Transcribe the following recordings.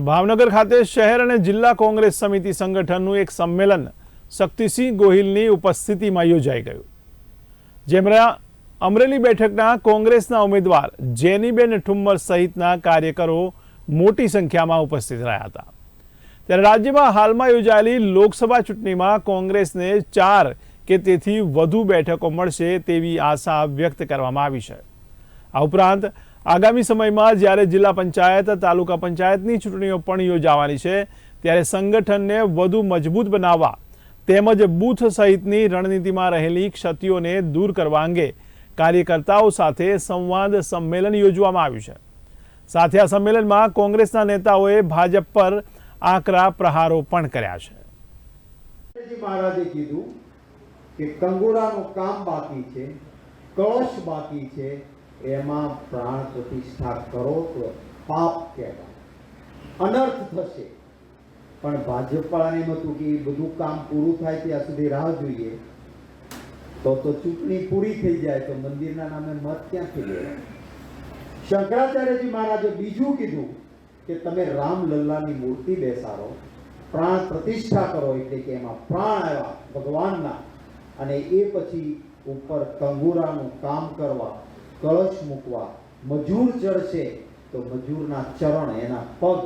તો ભાવનગર ખાતે શહેર અને જિલ્લા કોંગ્રેસ સમિતિ સંગઠનનું એક સંમેલન શક્તિસિંહ ગોહિલની ઉપસ્થિતિમાં યોજાઈ ગયું. જેમાં અમરેલી બેઠકના કોંગ્રેસના ઉમેદવાર જેનીબેન ઠુમ્મર સહિતના કાર્યકરો મોટી સંખ્યામાં ઉપસ્થિત રહ્યા હતા. ત્યારે રાજ્યમાં હાલમાં યોજાયેલી લોકસભા ચૂંટણીમાં કોંગ્રેસને ચાર કે તેથી વધુ બેઠકો મળશે તેવી આશા વ્યક્ત કરવામાં આવી છે. આ ઉપરાંત આગામી સમયમાં જ્યારે જિલ્લા પંચાયત, તાલુકા પંચાયતની ચૂંટણીઓ પણ યોજાવાની છે, ત્યારે સંગઠનને વધુ મજબૂત બનાવવા તેમજ બૂથ સહિતની રણનીતિમાં રહેલી ક્ષતિઓને દૂર કરવા અંગે કાર્યકર્તાઓ સાથે સંવાદ સંમેલન યોજવામાં આવ્યું છે. સાથે આ સંમેલનમાં કોંગ્રેસના નેતાઓએ ભાજપ પર આકરા પ્રહારો પણ કર્યા છે. મહારાજે કીધું કે કંગોરાનું કામ બાકી છે, કળશ બાકી છે એમાં પ્રાણ પ્રતિષ્ઠા કરો તો પાપ કહેવાય. અનર્થ થશે. પણ ભાજપવાળાને એમ હતું કે બધું કામ પૂરું થાય ત્યાં સુધી રાહ જોઈએ, તો તો ચૂંટણી પૂરી થઈ જાય તો મંદિરના નામે મત ક્યાંથી લેવાય? શંકરાચાર્યજી મહારાજે બીજું કીધું કે તમે રામ લલ્લાની મૂર્તિ બેસાડો, પ્રાણ પ્રતિષ્ઠા કરો એટલે કે એમાં પ્રાણ આવ્યા ભગવાનના, અને એ પછી ઉપર તંગુરાનું કામ કરવા કળશ મૂકવા. મજૂર ચડશે તો મજૂરના ચરણ એના પગ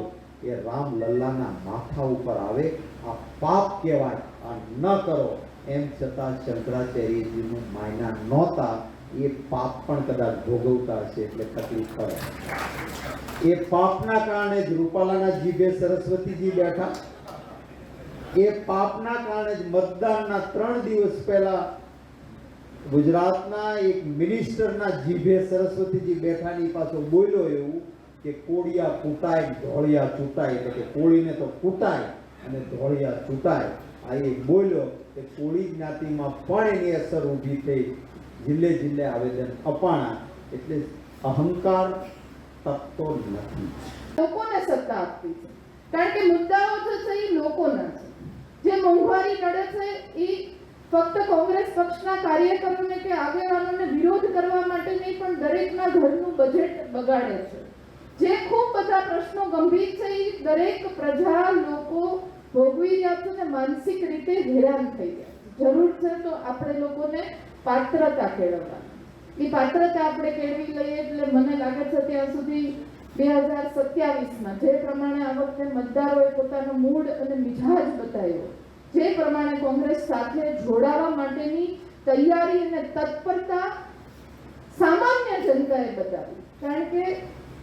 એ રામ લલ્લાના માથા ઉપર આવે. આ પાપ કહેવાય, આ ન કરો. એમ છતાં શંકરાચાર્યજીનું માયના નહોતા. એ પાપ પણ કદાચ ભોગવતા હશે એટલે તકલીફ પડે. એ પાપના કારણે જ રૂપાલાના જીભે સરસ્વતીજી બેઠા. એ પાપના કારણે જ મતદાનના ત્રણ દિવસ પહેલા ગુજરાતના એક મિનિસ્ટરના જીભે સરસ્વતીજી બેઠાની પાછો બોલ્યો એવું કે કોળિયા કૂટાય, ધોળિયા ચૂંટાય. એટલે કે કોળીને તો કૂટાય અને ધોળિયા ચૂંટાય. આ એ બોલ્યો કે કોળી જ્ઞાતિમાં પણ એની અસર ઊભી થઈ. જિલ્લે જિલ્લે આવેદન અપાણા. એટલે અહંકાર તકતો નથી. લોકોને સત્તા આપવી કારણ કે મુદ્દાઓ જે છે એ લોકોના છે. જે મોંઘવારી નડે છે એ ફક્ત કોંગ્રેસ પક્ષના કાર્યકરોને કે આગેવાનોને વિરોધ કરવા માટે નહીં, પણ દરેકના ઘરનું બજેટ બગાડે છે. જે ખૂબ બધા પ્રશ્નો ગંભીર છે એ દરેક પ્રજા, લોકો ભોગવી રહ્યા છે અને માનસિક રીતે હેરાન થઈ ગયા જરૂર છે તો આપણે લોકોને પાત્રતા કેળવવા. એ પાત્રતા આપણે કેળવી લઈએ એટલે મને લાગે છે ત્યાં સુધી બે હજાર સત્યાવીસમાં જે પ્રમાણે આ વખતે મતદારોએ પોતાનો મૂડ અને મિજાજ બતાવ્યો જે પ્રમાણે કોંગ્રેસ સાથે જોડાવા માટેની તૈયારી અને તત્પરતા સામાન્ય જનતાએ બતાવી. કારણ કે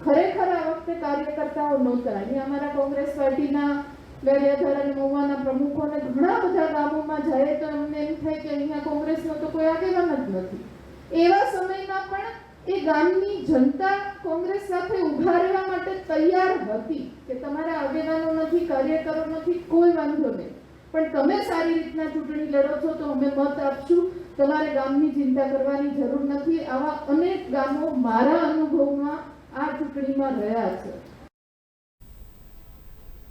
ખરેખર આ વખતે કાર્યકર્તાઓ નહોતા. અહીંયા અમારા કોંગ્રેસ પાર્ટીના ગારિયાધાર અને મહુવાના પ્રમુખોને ઘણા બધા ગામોમાં જાય તો એમને એમ થાય કે અહીંયા કોંગ્રેસનો તો કોઈ આગેવાન જ નથી. એવા સમયમાં પણ એ ગામની જનતા કોંગ્રેસ સાથે ઊભા માટે તૈયાર હતી કે તમારા આગેવાનો નથી, કાર્યકરો નથી, કોઈ વાંધો નહીં. પણ તમે સારી રીતના ચૂંટણી લડો છો તો અમે મત આપશું. તમારે ગામની ચિંતા કરવાની જરૂર નથી. આવા અનેક ગામો મારા અનુભવમાં આ ચૂંટણીમાં રહ્યા છે.